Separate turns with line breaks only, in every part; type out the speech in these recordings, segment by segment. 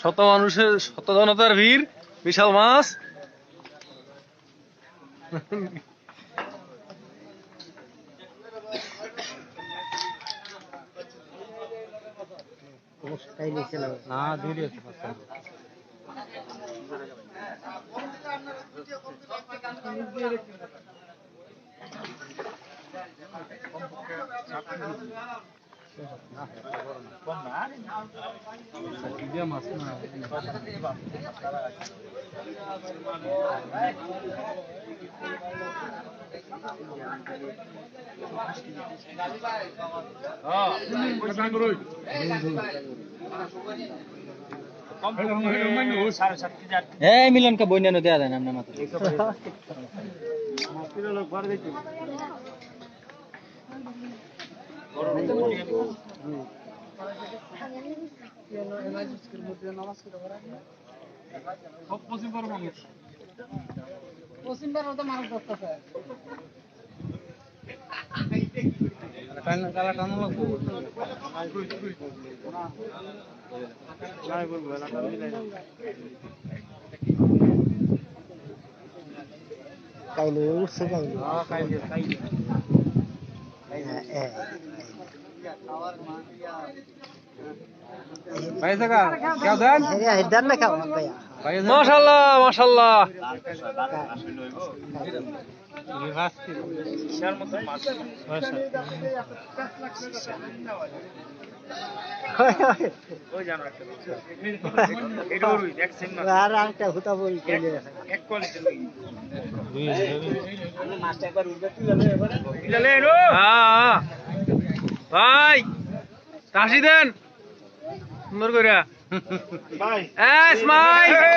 শত মানুষের শত জনতার ভিড় বিশাল মাছ।
না এই মিলনকে বইনানো দেয়া দেন আপনার মাত্র লাগবো
কাইলে উঠছে কাইলে।
ভাই জায়গা
মাশাল্লাহ মাশাল্লাহ
আর একটা হুতা বল
হ্যাঁ, হ্যাঁ। ভাই কাশি দেন সুন্দর করে ভাই এস
মাই রুপে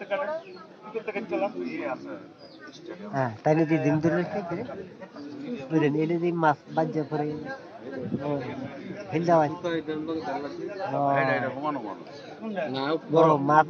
এটা
এটা যে একটা হ্যাঁ তাই যদি দিন ধরে বুঝলেন এনে যে মাছ বাজ্যা করে হিন্দা মাছ বড় মাছ